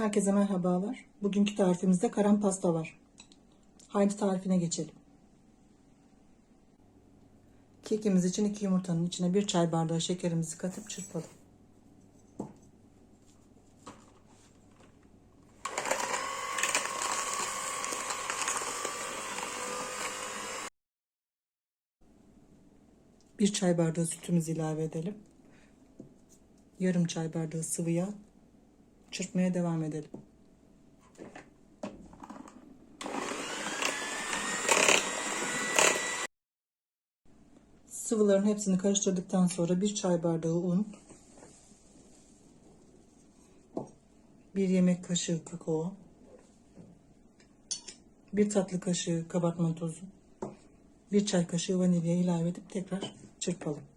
Herkese merhabalar. Bugünkü tarifimizde karam pasta var. Haydi tarifine geçelim. Kekimiz için iki yumurtanın içine bir çay bardağı şekerimizi katıp çırpalım. Bir çay bardağı sütümüzü ilave edelim. Yarım çay bardağı sıvı yağ. Çırpmaya devam edelim. Sıvıların hepsini karıştırdıktan sonra bir çay bardağı un, bir yemek kaşığı kakao, bir tatlı kaşığı kabartma tozu, bir çay kaşığı vanilya ilave edip tekrar çırpalım.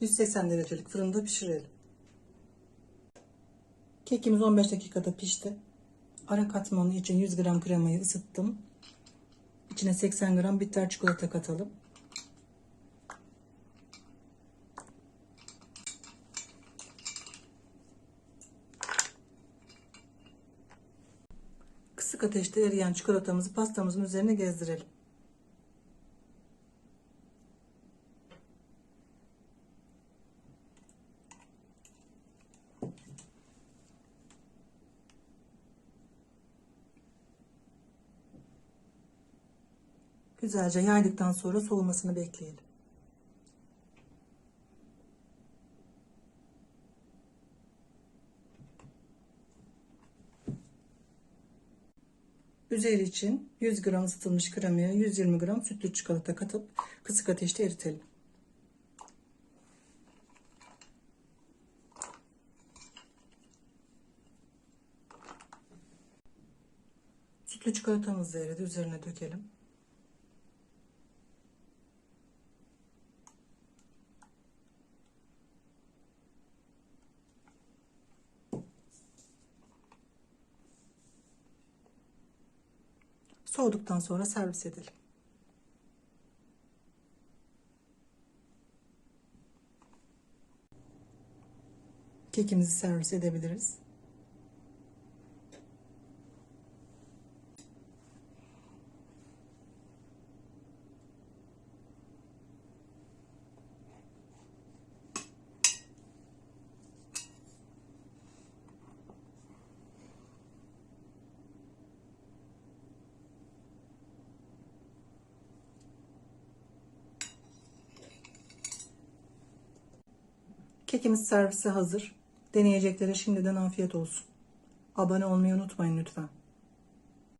...180 derecelik fırında pişirelim. Kekimiz 15 dakikada pişti. Ara katmanı için 100 gram kremayı ısıttım. İçine 80 gram bitter çikolata katalım. Kısık ateşte eriyen çikolatamızı pastamızın üzerine gezdirelim. Güzelce yaydıktan sonra soğumasını bekleyelim. Üzeri için 100 gram ısıtılmış kremaya 120 gram sütlü çikolata katıp kısık ateşte eritelim. Sütlü çikolatamızı eridi. Üzerine dökelim. Soğuduktan sonra servis edelim. Kekimizi servis edebiliriz. Kekimiz servise hazır. Deneyeceklere şimdiden afiyet olsun. Abone olmayı unutmayın lütfen.